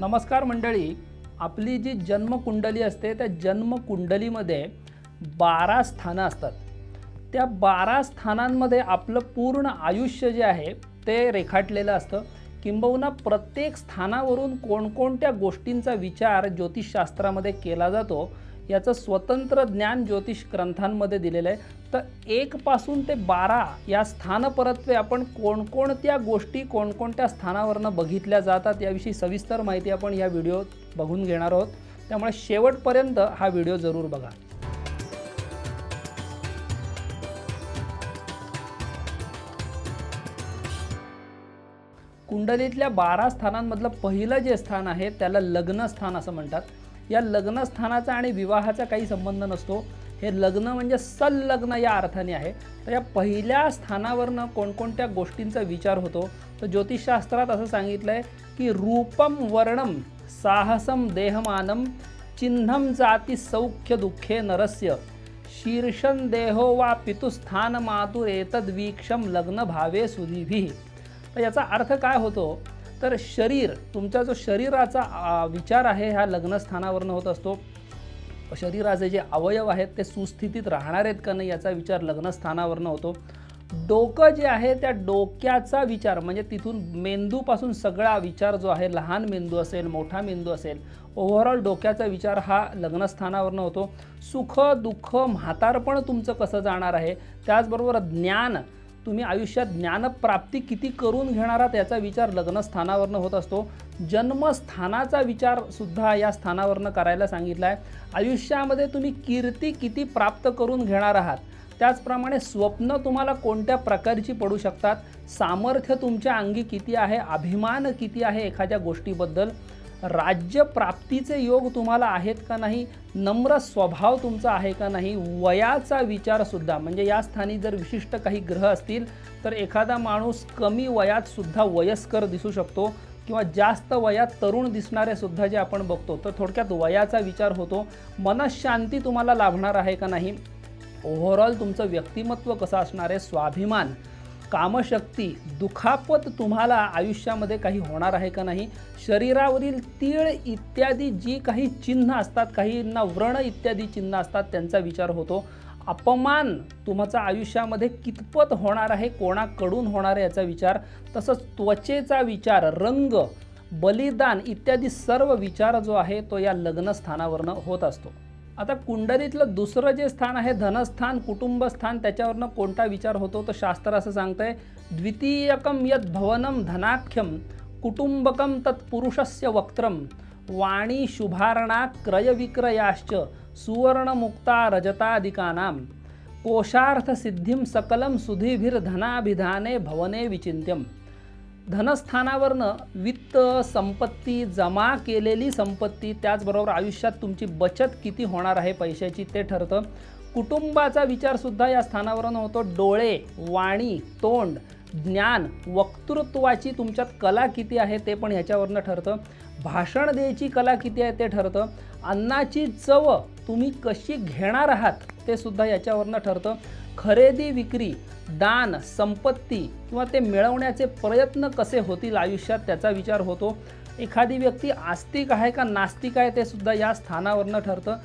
नमस्कार मंडळी. आपली जी जन्मकुंडली असते त्या जन्मकुंडलीमध्ये बारा स्थानं असतात. त्या बारा स्थानांमध्ये आपलं पूर्ण आयुष्य जे आहे ते रेखाटलेलं असतं. किंबहुना प्रत्येक स्थानावरून कोणकोणत्या गोष्टींचा विचार ज्योतिषशास्त्रामध्ये केला जातो याचं स्वतंत्र ज्ञान ज्योतिष ग्रंथांमध्ये दिलेलं आहे. तर एकपासून ते बारा या स्थानपरत्वे आपण कोणकोणत्या गोष्टी कोणकोणत्या स्थानावरनं बघितल्या जातात याविषयी सविस्तर माहिती आपण या व्हिडिओत बघून घेणार आहोत. त्यामुळे शेवटपर्यंत हा व्हिडिओ जरूर बघा. कुंडलीतल्या बारा स्थानांमधलं पहिलं जे स्थान आहे त्याला लग्न स्थान असं म्हणतात. या लग्नस्थानाचा आणि विवाहाचा काही संबंध नसतो. हे लग्न म्हणजे संलग्न या अर्थाने आहे. तर या पहिल्या स्थानावरनं कोणकोणत्या गोष्टींचा विचार होतो? तर ज्योतिषशास्त्रात असं सांगितलं आहे की रूपम वर्णम साहसम देहमानम चिन्हम जाती सौख्य दुःखे नरस्य. शीर्षन देहो वा पितुस्थान मातुर एतद्वीक्षम लग्न भावे सुधीभी तर याचा अर्थ काय होतो? तर शरीर तुमचा जो शरीराचा विचार आहे ह्या लग्नस्थानावरनं होत असतो. शरीराचे जे अवयव आहेत ते सुस्थितीत राहणार आहेत का नाही याचा विचार लग्नस्थानावरनं होतो. डोकं जे आहे त्या डोक्याचा विचार म्हणजे तिथून मेंदूपासून सगळा विचार जो आहे लहान मेंदू असेल मोठा मेंदू असेल ओव्हरऑल डोक्याचा विचार हा लग्नस्थानावरनं होतो. सुख दुःख म्हातारपण तुमचं कसं जाणार आहे? त्याचबरोबर ज्ञान तुम्ही आयुष्यात ज्ञानप्राप्ती किती करून घेणार आहात याचा विचार लग्नस्थानावरनं होत असतो. जन्मस्थानाचा विचारसुद्धा या स्थानावरनं करायला सांगितला आहे आयुष्यामध्ये तुम्ही कीर्ती किती प्राप्त करून घेणार आहात? त्याचप्रमाणे स्वप्न तुम्हाला कोणत्या प्रकारची पडू शकतात? सामर्थ्य तुमच्या अंगी किती आहे? अभिमान किती आहे? एखाद्या गोष्टीबद्दल राज्य प्राप्तीचे योग तुम्हाला आहेत का नाही? नम्र स्वभाव तुमचा आहे का नाही? वयाचा विचारसुद्धा म्हणजे या स्थानी जर विशिष्ट काही ग्रह असतील तर एखादा माणूस कमी वयात सुद्धा वयस्कर दिसू शकतो किंवा जास्त वयात तरुण दिसणारे सुद्धा जे आपण बघतो तर थोडक्यात वयाचा विचार होतो. मनशांती तुम्हाला लाभणार आहे का नाही? ओव्हरऑल तुमचं व्यक्तिमत्व कसं असणार आहे? स्वाभिमान. कामशक्ती दुखापत तुम्हाला आयुष्यामध्ये काही होणार आहे का नाही? शरीरावरील तीळ इत्यादी जी काही चिन्ह असतात काहींना व्रण इत्यादी चिन्ह असतात त्यांचा विचार होतो. अपमान तुमचा आयुष्यामध्ये कितपत होणार आहे कोणाकडून होणार आहे याचा विचार. तसंच त्वचेचा विचार रंग बलिदान इत्यादी सर्व विचार जो आहे तो या लग्नस्थानावरनं होत असतो. आता कुंडलीतलं दुसरं जे स्थान आहे धनस्थान कुटुंबस्थान त्याच्यावरनं कोणता विचार होतो? तर शास्त्र असं सांगतंय द्वितीयकम यद भवनम धनाख्यम कुटुंबकम तत्पुरुषस्य वक्त्रम वाणी शुभारणा क्रयविक्रयाश्च सुवर्णमुक्ता रजतादिकानां कोशार्थसिद्धिं सकलं सुधीभिर्धनाभिधाने भवने विचिन्त्यम। धनस्थानावरनं वित्त संपत्ती जमा केलेली संपत्ती त्याचबरोबर आयुष्यात तुमची बचत किती होणार आहे पैशाची ते ठरतं. कुटुंबाचा विचारसुद्धा या स्थानावरून होतो. डोळे वाणी तोंड ज्ञान वक्तृत्वाची तुमच्यात कला किती आहे ते पण ह्याच्यावरनं ठरतं. भाषण द्यायची कला किती आहे ते ठरतं. अन्नाची चव तुम्ही कशी घेणार आहात ते सुद्धा याच्यावरनं ठरतं. खरेदी विक्री दान संपत्ती किंवा ते मिळवण्याचे प्रयत्न कसे होतील आयुष्यात त्याचा विचार होतो. एखादी व्यक्ती आस्तिक आहे का नास्तिक आहे ते सुद्धा या स्थानावरनं ठरतं.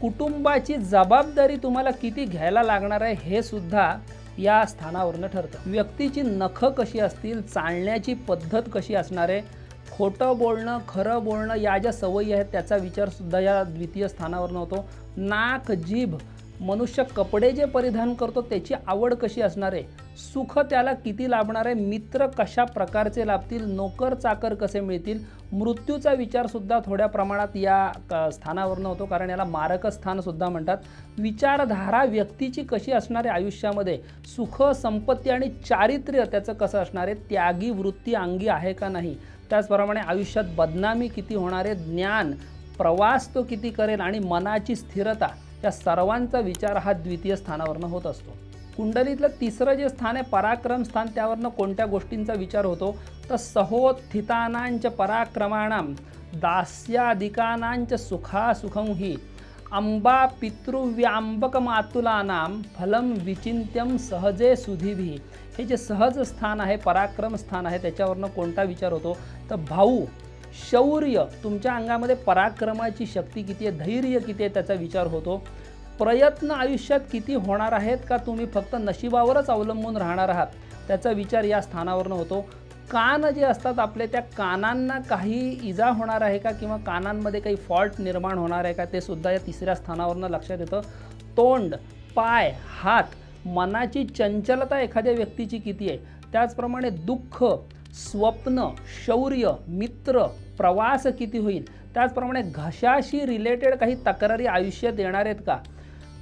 कुटुंबाची जबाबदारी तुम्हाला किती घ्यायला लागणार आहे हे सुद्धा या स्थानावरनं ठरतं. व्यक्तीची नखं कशी असतील चालण्याची पद्धत कशी असणार आहे खोटं बोलणं खरं बोलणं या ज्या सवयी आहेत त्याचा विचारसुद्धा या द्वितीय स्थानावरनं होतो. नाक जीभ मनुष्य कपडे जे परिधान करतो त्याची आवड कशी असणार आहे? सुख त्याला किती लाभणार आहे? मित्र कशा प्रकारचे लाभतील? नोकर चाकर कसे मिळतील? मृत्यूचा विचारसुद्धा थोड्या प्रमाणात या क- स्थानावरनं होतो कारण याला मारक स्थानसुद्धा म्हणतात. विचारधारा व्यक्तीची कशी असणार आहे आयुष्यामध्ये? सुख संपत्ती आणि चारित्र्य त्याचं कसं असणार आहे? त्यागी वृत्ती अंगी आहे का नाही? त्याचप्रमाणे आयुष्यात बदनामी किती होणार आहे? ज्ञान प्रवास तो किती करेल? आणि मनाची स्थिरता या सर्वांचा विचार हा द्वितीय स्थानावरनं होत असतो. कुंडलीतलं तिसरं जे स्थान आहे पराक्रम स्थान त्यावरनं कोणत्या गोष्टींचा विचार होतो? तर सहोत्थितानांच पराक्रमाणाम दास्याधिकानांच सुखासुखं ही अंबा पितृव्यांबकमातुलानां फलम विचिंत्यम सहजे सुधीभी. हे जे सहज स्थान आहे पराक्रम स्थान आहे त्याच्यावरनं कोणता विचार होतो? तर भाऊ शौर्य तुमच्या अंगामध्ये पराक्रमाची शक्ती किती आहे धैर्य किती आहे त्याचा विचार होतो. प्रयत्न आयुष्यात किती होणार आहेत का तुम्ही फक्त नशिबावरच अवलंबून राहणार आहात? त्याचा विचार या स्थानावरनं होतो. कान जे असतात आपले त्या कानांना काही इजा होणार आहे का किंवा कानांमध्ये काही फॉल्ट निर्माण होणार आहे का ते सुद्धा या तिसऱ्या स्थानावरनं लक्षात येतं. तोंड पाय हात मनाची चंचलता एखाद्या व्यक्तीची किती आहे? त्याचप्रमाणे दुःख स्वप्न शौर्य मित्र प्रवास किती होईल? त्याचप्रमाणे घशाशी रिलेटेड काही तक्रारी आयुष्यात येणार आहेत का?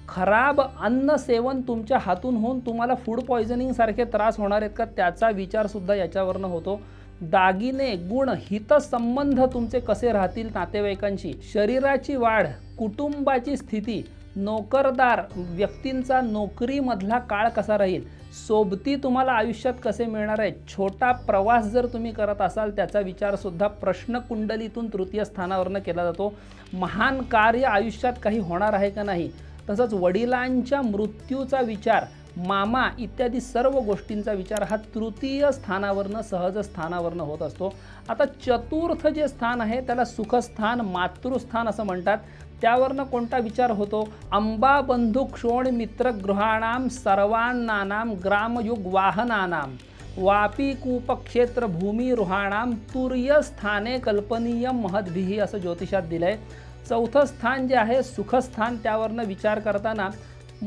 खराब अन्न सेवन तुमच्या हातून होऊन तुम्हाला फूड पॉयझनिंगसारखे त्रास होणार आहेत का? त्याचा विचारसुद्धा याच्यावरनं होतो. दागिने गुण हितसंबंध तुमचे कसे राहतील नातेवाईकांशी? शरीराची वाढ कुटुंबाची स्थिती नोकरदार व्यक्तींचा नोकरीमधला काळ कसा राहील? सोबती तुम्हाला आयुष्यात कसे मिळणार आहे छोटा प्रवास जर तुम्ही करत असाल त्याचा विचारसुद्धा प्रश्नकुंडलीतून तृतीय स्थानावरनं केला जातो. महान कार्य आयुष्यात काही होणार आहे का नाही? तसंच वडिलांच्या मृत्यूचा विचार मामा इत्यादी सर्व गोष्टींचा विचार हा तृतीय स्थानावरनं सहज स्थानावरनं होत असतो. आता चतुर्थ जे स्थान आहे त्याला सुखस्थान मातृस्थान असं म्हणतात. त्यावरनं कोणता विचार होतो? अंबा बंधू क्षोण मित्र गृहाणाम सर्वांनानाम ग्रामयुग वाहनानाम. वापी कूपक्षेत्र भूमी रुहाणाम तुर्यस्थाने कल्पनीय महद्भिही असं ज्योतिषात दिलं आहे चौथं स्थान जे आहे सुखस्थान त्यावरनं विचार करताना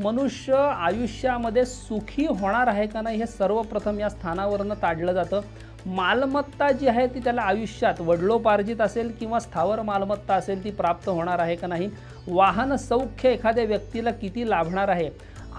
मनुष्य आयुष्यामध्ये सुखी होणार आहे का नाही हे सर्वप्रथम या स्थानावरनं ताडलं जातं. मालमत्ता जी आहे ती त्याला आयुष्यात वडलोपार्जित असेल किंवा स्थावर मालमत्ता असेल ती प्राप्त होणार आहे का नाही? वाहन सौख्य एखाद्या व्यक्तीला किती लाभणार आहे?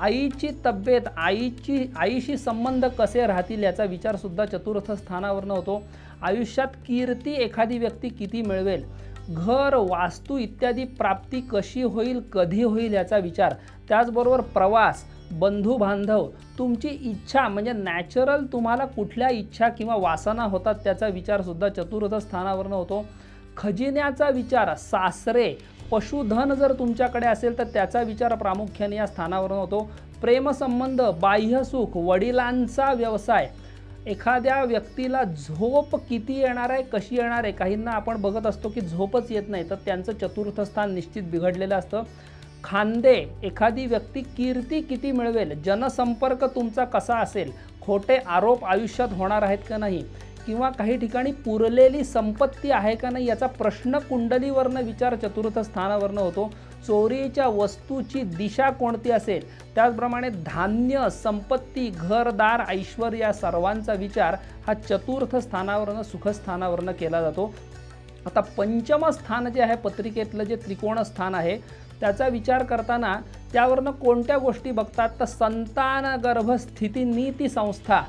आईची तब्येत आईची आईशी संबंध कसे राहतील याचा विचारसुद्धा चतुर्थ स्थानावरनं होतो. आयुष्यात कीर्ती एखादी व्यक्ती किती मिळवेल? घर वास्तू इत्यादी प्राप्ती कशी होईल कधी होईल याचा विचार. त्याचबरोबर प्रवास बंधू बांधव तुमची इच्छा म्हणजे नॅचरल तुम्हाला कुठल्या इच्छा किंवा वासना होतात त्याचा विचारसुद्धा चतुर्थ स्थानावरनं होतो. खजिन्याचा विचार सासरे पशुधन जर तुमच्याकडे असेल तर त्याचा विचार प्रामुख्याने या स्थानावरून होतो. प्रेमसंबंध बाह्यसुख वडिलांचा व्यवसाय. एखाद्या व्यक्तीला झोप किती येणार आहे कशी येणार आहे काहींना आपण बघत असतो की झोपच येत नाही तर त्यांचं चतुर्थ स्थान निश्चित बिघडलेलं असतं. खांदे एखादी व्यक्ती कीर्ती किती मिळवेल जनसंपर्क तुमचा कसा असेल खोटे आरोप आयुष्यात होणार आहेत का नाही किंवा काही ठिकाणी पुरलेली संपत्ती आहे का नाही याचा प्रश्न कुंडलीवरनं विचार चतुर्थ स्थानावरनं होतो. चोरीच्या वस्तूची दिशा कोणती असेल? त्याचप्रमाणे धान्य संपत्ती घरदार ऐश्वर या सर्वांचा विचार हा चतुर्थ स्थानावरनं सुखस्थानावरनं केला जातो. आता पंचम स्थान जे आहे पत्रिकेतलं जे त्रिकोण स्थान आहे त्याचा विचार करताना त्यावरनं कोणत्या गोष्टी बघतात? तर संतान गर्भस्थिती नीती संस्था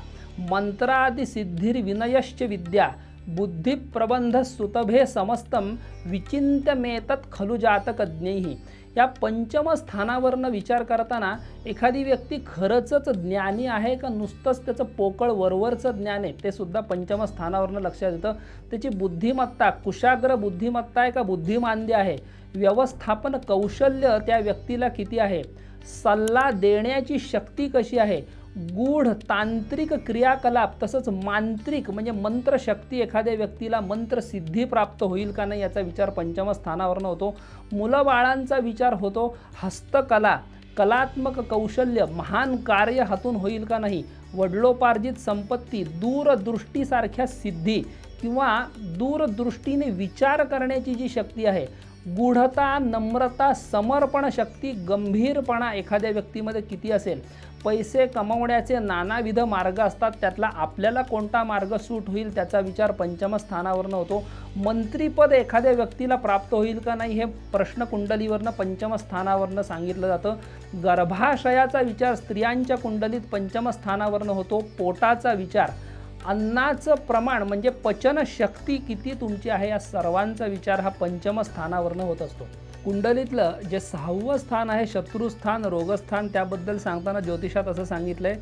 मंत्रादि सिद्धिर्विनयश्च विद्या बुद्धिप्रबंध सुतभे समस्तम विचिंत्यमेतत खलु जातकज्ञैः। या पंचम स्थानावरनं विचार करताना एखादी व्यक्ती खरंचच ज्ञानी आहे का नुसतंच त्याचं पोकळ वरवरचं ज्ञान आहे? ते सुद्धा पंचम स्थानावरनं लक्षात येतं. त्याची बुद्धिमत्ता कुशाग्र बुद्धिमत्ता आहे का बुद्धिमांद्य आहे? व्यवस्थापन कौशल्य त्या व्यक्तीला किती आहे? सल्ला देण्याची शक्ती कशी आहे? गूढ तांत्रिक क्रियाकलाप तसंच मांत्रिक म्हणजे मंत्रशक्ती एखाद्या व्यक्तीला मंत्रसिद्धी प्राप्त होईल का नाही याचा विचार पंचम स्थानावरनं होतो. मुलं बाळांचा विचार होतो हस्तकला कलात्मक कौशल्य महान कार्य हातून होईल का नाही वडलोपार्जित संपत्ती दूरदृष्टीसारख्या सिद्धी किंवा दूरदृष्टीने विचार करण्याची जी शक्ती आहे गूढता नम्रता समर्पण शक्ती गंभीरपणा एखाद्या व्यक्तीमध्ये किती असेल? पैसे कमवण्याचे नानाविध मार्ग असतात. त्यातला आपल्याला कोणता मार्ग सूट होईल त्याचा विचार पंचमस्थानावरनं होतो. मंत्रीपद एखाद्या व्यक्तीला प्राप्त होईल का नाही हे प्रश्न कुंडलीवरनं पंचमस्थानावरनं सांगितलं जातं. गर्भाशयाचा विचार स्त्रियांच्या कुंडलीत पंचमस्थानावरनं होतो. पोटाचा विचार अन्नाचं प्रमाण म्हणजे पचनशक्ती किती तुमची आहे या सर्वांचा विचार हा पंचम स्थानावरनं होत असतो. कुंडलीतलं जे सहावं स्थान आहे शत्रुस्थान रोगस्थान त्याबद्दल सांगताना ज्योतिषात असं सांगितलंय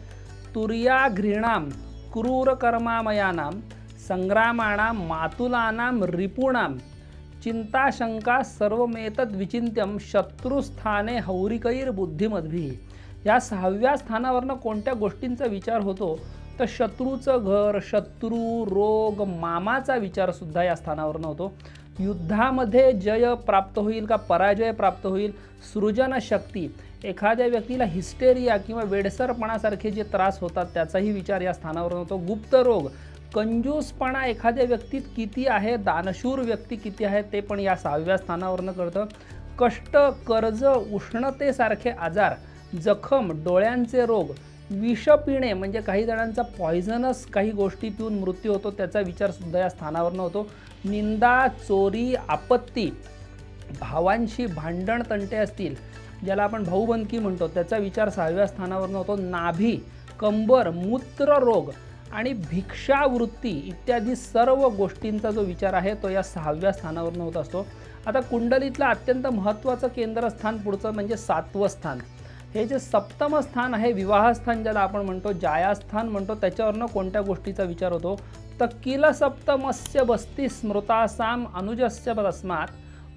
तुर्या घृणाम क्रूरकर्मामयानाम संग्रामाणाम मातुलानाम रिपुणाम चिंताशंका सर्वमेतद विचिंत्यम शत्रुस्थाने हौरिकैर बुद्धिमद्भी या सहाव्या स्थानावरनं कोणत्या गोष्टींचा विचार होतो? तर शत्रूचं घर शत्रू रोग मामाचा विचारसुद्धा या स्थानावरनं होतो युद्धामध्ये जय प्राप्त होईल का पराजय प्राप्त होईल? सृजनशक्ती एखाद्या व्यक्तीला हिस्टेरिया किंवा वेडसरपणासारखे जे त्रास होतात त्याचाही विचार या स्थानावर होतो गुप्त रोग. कंजूसपणा एखाद्या व्यक्तीत किती आहे? दानशूर व्यक्ती किती आहे? ते पण या सहाव्या स्थानावरनं कळतं. कष्ट कर्ज उष्णतेसारखे आजार जखम डोळ्यांचे रोग विष पिणे म्हणजे काही जणांचा पॉयझनस काही गोष्टी पिऊन मृत्यू होतो त्याचा विचारसुद्धा या स्थानावरनं होतो. निंदा चोरी आपत्ती भावांशी भांडण तंटे असतील ज्याला आपण भाऊबंदकी म्हणतो त्याचा विचार सहाव्या स्थानावरनं होतो. नाभी कंबर मूत्र रोग आणि भिक्षावृत्ती इत्यादी सर्व गोष्टींचा जो विचार आहे तो या सहाव्या स्थानावरनं होत असतो. आता कुंडलीतलं अत्यंत महत्त्वाचं केंद्रस्थान पुढचं म्हणजे सातवं स्थान. हे जे सप्तम स्थान आहे विवाहस्थान ज्याला आपण म्हणतो जायास्थान म्हणतो त्याच्यावरनं कोणत्या गोष्टीचा विचार होतो? तर किल सप्तमस्य बस्ती स्मृतासाम अनुजस्य तस्मात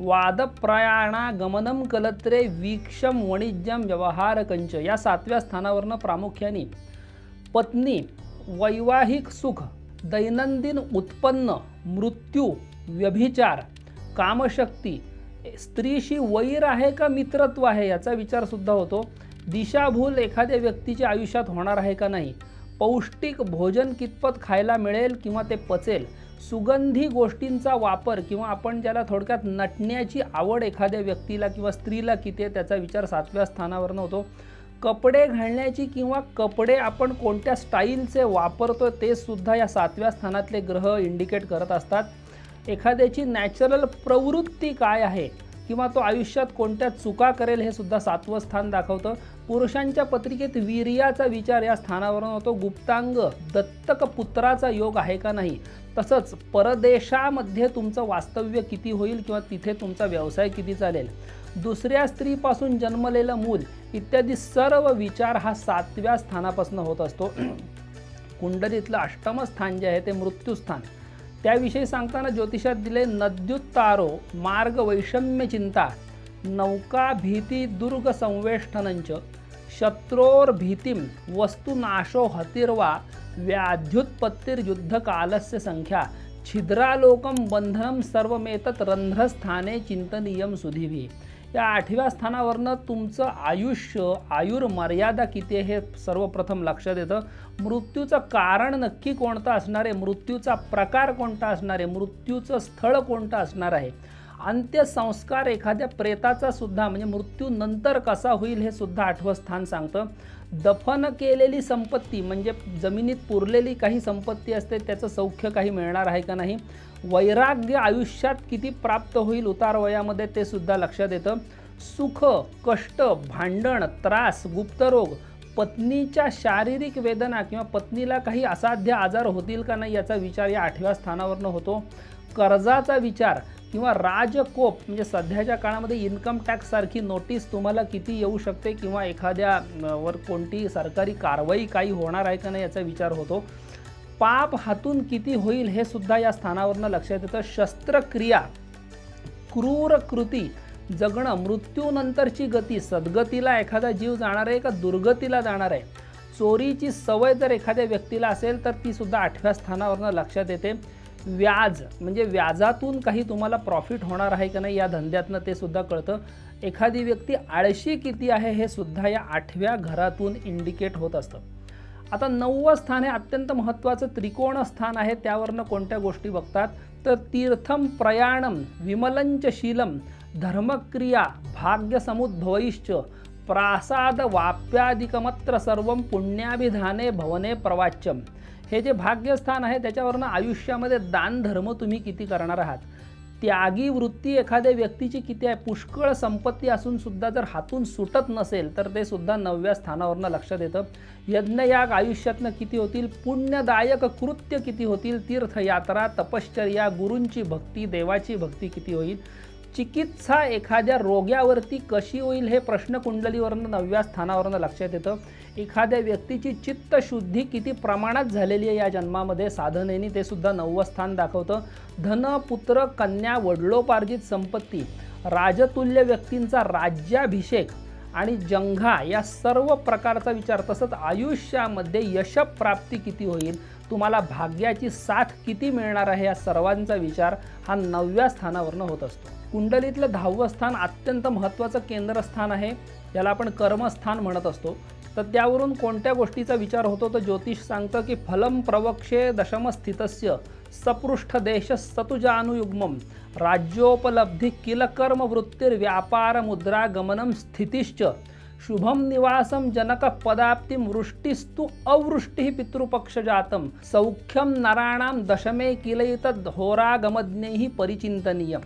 वादप्रयाणा गमनम कलत्रे वीक्षम वणिज्यम व्यवहार कंच या सातव्या स्थानावरनं प्रामुख्याने पत्नी वैवाहिक सुख दैनंदिन उत्पन्न मृत्यू व्यभिचार कामशक्ती स्त्रीशी वैर आहे का मित्रत्व आहे याचा विचारसुद्धा होतो. दिशाभूल एखाद्या व्यक्तीच्या आयुष्यात होणार आहे का नाही? पौष्टिक भोजन कितपत खायला मिळेल किंवा ते पचेल? सुगंधी गोष्टींचा वापर किंवा आपण ज्याला थोडक्यात नटण्याची आवड एखाद्या व्यक्तीला किंवा स्त्रीला किती आहे त्याचा विचार सातव्या स्थानावरनं होतो. कपडे घालण्याची किंवा कपडे आपण कोणत्या स्टाईलचे वापरतो ते सुद्धा या सातव्या स्थानातले ग्रह इंडिकेट करत असतात. एखाद्याची नॅचरल प्रवृत्ती काय आहे? किंवा तो आयुष्यात कोणत्या चुका करेल हे सुद्धा सातवं स्थान दाखवतं. पुरुषांच्या पत्रिकेत वीर्याचा विचार या स्थानावरून होतो. गुप्तांग दत्तक पुत्राचा योग आहे का नाही? तसंच परदेशामध्ये तुमचं वास्तव्य किती होईल किंवा तिथे तुमचा व्यवसाय किती चालेल? दुसऱ्या स्त्रीपासून जन्मलेलं मूल इत्यादी सर्व विचार हा सातव्या स्थानापासून होत असतो. कुंडलीतलं अष्टम स्थान जे आहे ते मृत्यूस्थान. त्याविषयी सांगताना ज्योतिषात दिले नद्युत्तारो मार्ग वैषम्य चिंता नौका भीती दुर्ग संवेष्टनंच शत्रोर भीतीम वस्तुनाशो हतिर्वा व्याध्युत्पत्तिर्युद्धकालस्य संख्या छिद्रालोकम बंधनम सर्वमेतत रंध्रस्थाने चिंतनीयम सुधीभी। या आठव्या स्थानावरनं तुमचं आयुष्य आयुर्मर्यादा किती आहे हे सर्वप्रथम लक्षात येतं. मृत्यूचं कारण नक्की कोणतं असणार आहे? मृत्यूचा प्रकार कोणता असणार आहे? मृत्यूचं स्थळ कोणतं असणार आहे? अंत्यसंस्कार एखाद्या प्रेताचा सुद्धा म्हणजे मृत्यूनंतर कसा होईल हे सुद्धा आठवं स्थान सांगतं. दफन केलेली संपत्ती म्हणजे जमिनीत पुरलेली काही संपत्ती असते त्याचं सौख्य काही मिळणार आहे का नाही? वैराग्य आयुष्यात किती प्राप्त होईल उतार वयामध्ये ते सुद्धा लक्षात येतं. सुख कष्ट भांडण त्रास गुप्तरोग पत्नीच्या शारीरिक वेदना किंवा पत्नीला काही असाध्य आजार होतील का नाही याचा विचार या आठव्या स्थानावरनं होतो. कर्जाचा विचार किंवा राजकोप म्हणजे सध्याच्या काळामध्ये इन्कम टॅक्ससारखी नोटीस तुम्हाला किती येऊ शकते किंवा एखाद्या वर कोणती सरकारी कारवाई काही होणार आहे का नाही याचा विचार होतो. पाप हातून किती होईल हे सुद्धा या स्थानावरनं लक्षात येतं. शस्त्रक्रिया क्रूर कृती जगणं मृत्यूनंतरची गती सद्गतीला एखादा जीव जाणार आहे का दुर्गतीला जाणार आहे? चोरीची सवय जर एखाद्या व्यक्तीला असेल तर ती सुद्धा आठव्या स्थानावरनं लक्षात येते. व्याज म्हणजे व्याजातून काही तुम्हाला प्रॉफिट होणार आहे का नाही या धंद्यातनं ते सुद्धा कळतं. एखादी व्यक्ती आळशी किती आहे हे सुद्धा या आठव्या घरातून इंडिकेट होत असतं. आता नववं स्थान हे अत्यंत महत्त्वाचं त्रिकोण स्थान आहे त्यावरनं कोणत्या गोष्टी बघतात? तर तीर्थम प्रयाणम विमलंच शीलम धर्मक्रिया भाग्यसमुद्भवैश्च प्रासाद वाप्यादिकमत्र सर्व पुण्याभिधाने भवने प्रवाच्यम. हे जे भाग्यस्थान आहे त्याच्यावरनं आयुष्यामध्ये दान धर्म तुम्ही किती करणार आहात? त्यागी वृत्ती एखाद्या व्यक्तीची किती आहे? पुष्कळ संपत्ती असून सुद्धा जर हातून सुटत नसेल तर ते सुद्धा नवव्या स्थानावरनं लक्षात येतं. यज्ञयाग आयुष्यातनं किती होतील? पुण्यदायक कृत्य किती होतील? तीर्थयात्रा तपश्चर्या गुरूंची भक्ती देवाची भक्ती किती होईल? चिकित्सा एखाद्या रोग्यावरती कशी होईल हे प्रश्न कुंडलीवरनं नवव्या स्थानावरनं लक्षात येतं. एखाद्या व्यक्तीची चित्तशुद्धी किती प्रमाणात झालेली आहे या जन्मामध्ये? साधनेने ते सुद्धा नववं स्थान दाखवतं. धन पुत्र कन्या वडलोपार्जित संपत्ती राजतुल्य व्यक्तींचा राज्याभिषेक आणि जंघा या सर्व प्रकारचा विचार तसंच आयुष्यामध्ये यशप्राप्ती किती होईल? तुम्हाला भाग्याची साथ किती मिळणार आहे या सर्वांचा विचार हा नवव्या स्थानावरनं होत असतो. कुंडलीतलं दहावं स्थान अत्यंत महत्त्वाचं केंद्रस्थान आहे याला आपण कर्मस्थान म्हणत असतो. तर त्यावरून कोणत्या गोष्टीचा विचार होतो? तर ज्योतिष सांगतं की फलम प्रवक्षे दशमस्थितस्य सपृष्ठ देश सतुजानुयुग्मम। राज्योपलब्धी किलकर्म वृत्तिर्व्यापार मुद्रा गमनम स्थितिश्च। शुभम निवासम जनक पदाप्तिम वृष्टिस्तु अवृष्टी पितृपक्ष जातम सौख्यम नराणाम दशमे किलयित होरागमज्ञैः परिचिंतनीयम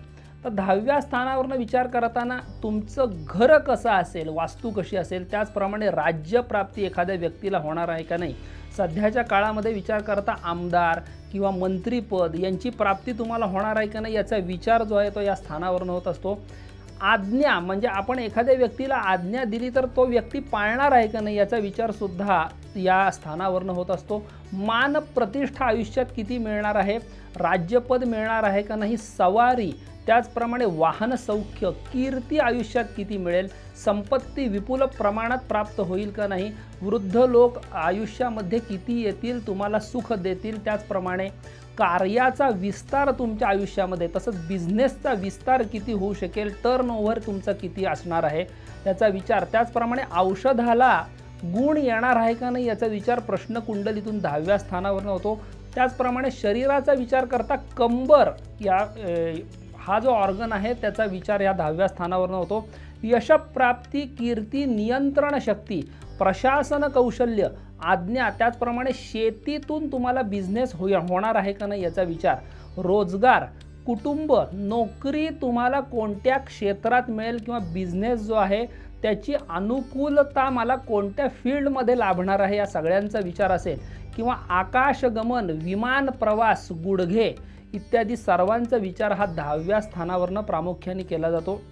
तर दहाव्या स्थानावरनं विचार करताना तुमचं घर कसं असेल वास्तू कशी असेल त्याचप्रमाणे राज्यप्राप्ती एखाद्या व्यक्तीला होणार आहे का नाही सध्याच्या काळामध्ये विचार करता आमदार किंवा मंत्रीपद यांची प्राप्ती तुम्हाला होणार आहे का नाही याचा विचार जो आहे तो या स्थानावरनं होत असतो. आज्ञा म्हणजे आपण एखाद्या व्यक्तीला आज्ञा दिली तर तो व्यक्ती पाळणार आहे का नाही याचा विचारसुद्धा या स्थानावरनं होत असतो. मान प्रतिष्ठा आयुष्यात किती मिळणार आहे? राज्यपद मिळणार आहे का नाही? सवारी त्याचप्रमाणे वाहन सौख्य कीर्ती आयुष्यात किती मिळेल? संपत्ती विपुल प्रमाणात प्राप्त होईल का नाही? वृद्ध लोक आयुष्यामध्ये किती येतील? तुम्हाला सुख देतील? त्याचप्रमाणे कार्याचा विस्तार तुमच्या आयुष्यामध्ये तसंच बिझनेसचा विस्तार किती होऊ शकेल टर्न ओव्हर तुमचा किती असणार आहे याचा विचार. त्याचप्रमाणे औषधाला गुण येणार आहे का नाही याचा विचार प्रश्न कुंडलीतून दहाव्या स्थानावर होतो. त्याचप्रमाणे शरीराचा विचार करता कंबर या हा जो ऑर्गन आहे त्याचा विचार या दहाव्या स्थानावरनं होतो. यशप्राप्ती कीर्ती नियंत्रण शक्ती प्रशासन कौशल्य आज्ञा त्याचप्रमाणे शेतीतून तुम्हाला बिझनेस हो होणार आहे का नाही याचा विचार. रोजगार कुटुंब नोकरी तुम्हाला कोणत्या क्षेत्रात मिळेल किंवा बिझनेस जो आहे त्याची अनुकूलता मला कोणत्या फील्डमध्ये लाभणार आहे या सगळ्यांचा विचार असेल. किंवा आकाशगमन विमान प्रवास गुडघे इत्यादी सर्वांचा विचार हा दहाव्या स्थानावरनं प्रामुख्याने केला जातो.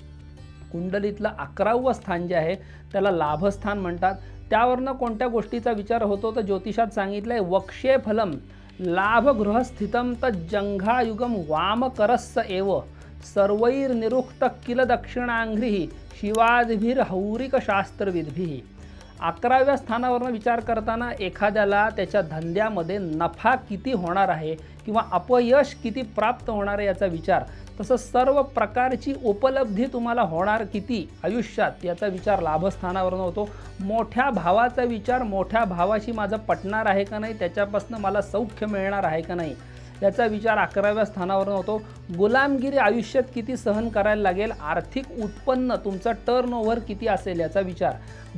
कुंडलीतलं अकरावं स्थान जे आहे त्याला लाभस्थान म्हणतात. त्यावरनं कोणत्या गोष्टीचा विचार होतो तर ज्योतिषात सांगितलं आहे वक्षे फलम लाभगृहस्थितम तर जंघायुगम वामकरस्स एव। सर्वैर्निरुक्त किल दक्षिणांघ्री शिवादिभिर अकराव्या स्थानावरनं विचार करताना एखाद्याला त्याच्या धंद्यामध्ये नफा किती होणार आहे किंवा अपयश किती प्राप्त होणार आहे याचा विचार तसं सर्व प्रकारची उपलब्धी तुम्हाला होणार किती आयुष्यात याचा विचार लाभस्थानावरून होतो. मोठ्या भावाचा विचार मोठ्या भावाशी माझं पटणार आहे का नाही त्याच्यापासून मला सौख्य मिळणार आहे का नाही याचा विचार अकराव्या स्थानावरून होतो. गुलामगिरी आयुष्यात किती सहन करायला लागेल आर्थिक उत्पन्न तुमचं टर्न ओव्हर किती असेल याचा विचार.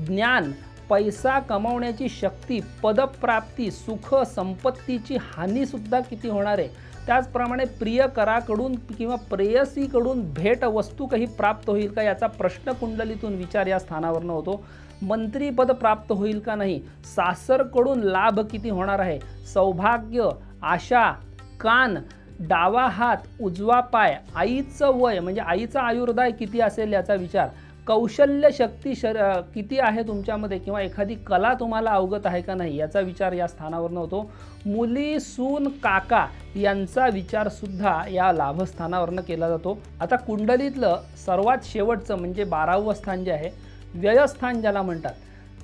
ज्ञान पैसा कमावण्याची शक्ती पदप्राप्ती सुख संपत्तीची हानीसुद्धा किती होणार आहे? त्याचप्रमाणे प्रियकराकडून किंवा प्रेयसीकडून भेट वस्तू काही प्राप्त होईल का? याचा प्रश्न कुंडलीतून विचार या स्थानावरनं होतो. मंत्रीपद प्राप्त होईल का नाही? सासरकडून लाभ किती होणार आहे? सौभाग्य आशा कान डावा हात उजवा पाय आईचं वय म्हणजे आईचा आयुर्दाय किती असेल याचा विचार. कौशल्य शक्ती शर किती आहे तुमच्यामध्ये? किंवा एखादी कला तुम्हाला अवगत आहे का नाही? याचा विचार या स्थानावरनं होतो. मुली सून काका यांचा विचारसुद्धा या लाभस्थानावरनं केला जातो. आता कुंडलीतलं सर्वात शेवटचं म्हणजे बारावं स्थान जे आहे व्ययस्थान ज्याला म्हणतात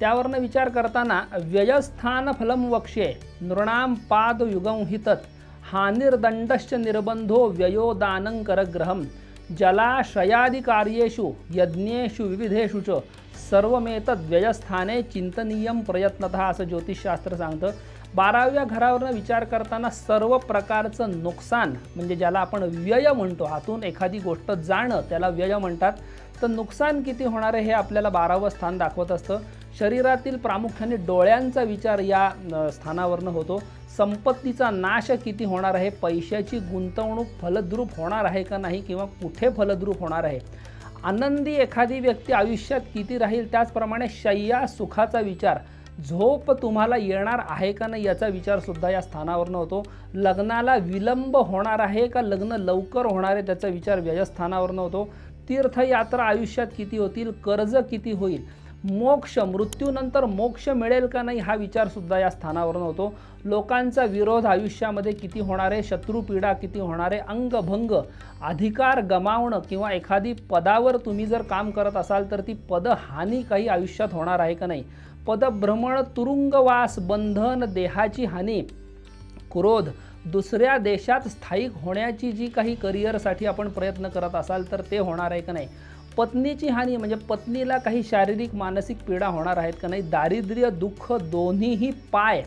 त्यावरनं विचार करताना व्ययस्थान फलम वक्षे नृणाम पाद युगम हितत हानिर्दंडश्च निर्बंधो व्ययोदानं करग्रहम जलाशयादिकार्येषु यज्ञेषु विविधेषु च सर्वमेतद व्ययस्थाने प्रयत्नतः असं ज्योतिषशास्त्र सांगतं. बाराव्या घरावरनं विचार करताना सर्व प्रकारचं नुकसान म्हणजे ज्याला आपण व्यय म्हणतो हातून एखादी गोष्ट जाणं त्याला व्यय म्हणतात. तर नुकसान किती होणार आहे हे आपल्याला बारावं स्थान दाखवत असतं. शरीरातील प्रामुख्याने डोळ्यांचा विचार या स्थानावरनं होतो. संपत्तीचा नाश किती होणार आहे? पैशाची गुंतवणूक फलद्रूप होणार आहे का नाही किंवा कुठे फलद्रूप होणार आहे? आनंदी एखादी व्यक्ती आयुष्यात किती राहील? त्याचप्रमाणे शय्या सुखाचा विचार. झोप तुम्हाला येणार आहे का नाही याचा विचारसुद्धा या स्थानावरनं होतो. लग्नाला विलंब होणार आहे का? लग्न लवकर होणार आहे त्याचा विचार व्ययस्थानावरनं होतो. तीर्थयात्रा आयुष्यात किती होतील? कर्ज किती होईल? मोक्ष मृत्यूनंतर मोक्ष मिळेल का नाही हा विचारसुद्धा या स्थानावरून होतो. लोकांचा विरोध आयुष्यामध्ये किती होणार आहे शत्रुपीडा किती होणार आहे अंगभंग अधिकार गमावणं किंवा एखादी पदावर तुम्ही जर काम करत असाल तर ती पदहानी काही आयुष्यात होणार आहे का नाही? पदभ्रमण तुरुंगवास बंधन देहाची हानी क्रोध दुसऱ्या देशात स्थायिक होण्याची जी काही करिअरसाठी आपण प्रयत्न करत असाल तर ते होणार आहे का नाही? पत्नीची हानी म्हणजे पत्नीला काही शारीरिक मानसिक पीडा होणार आहेत का नाही? दारिद्र्य दुःख दोन्हीही पाय.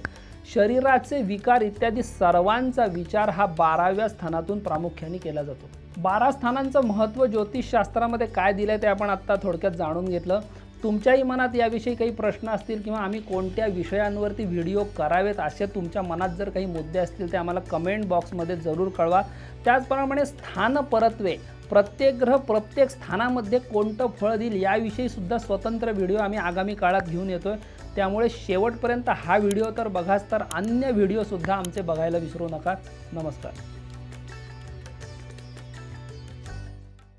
शरीराचे विकार इत्यादी सर्वांचा विचार हा बाराव्या स्थानातून प्रामुख्याने केला जातो. बारा स्थानांचं महत्त्व ज्योतिषशास्त्रामध्ये काय दिलं ते आपण आत्ता थोडक्यात जाणून घेतलं. तुमच्याही मनात याविषयी काही प्रश्न असतील किंवा आम्ही कोणत्या विषयांवरती व्हिडिओ करावेत असे तुमच्या मनात जर काही मुद्दे असतील ते आम्हाला कमेंट बॉक्समध्ये जरूर कळवा. त्याचप्रमाणे स्थान परत्वे प्रत्येक ग्रह प्रत्येक स्थानामध्ये कोणतं फळ देईल याविषयी सुद्धा स्वतंत्र व्हिडिओ आम्ही आगामी काळात घेऊन येतोय. त्यामुळे शेवटपर्यंत हा व्हिडिओ तर बघाच तर अन्य व्हिडिओसुद्धा आमचे बघायला विसरू नका. नमस्कार.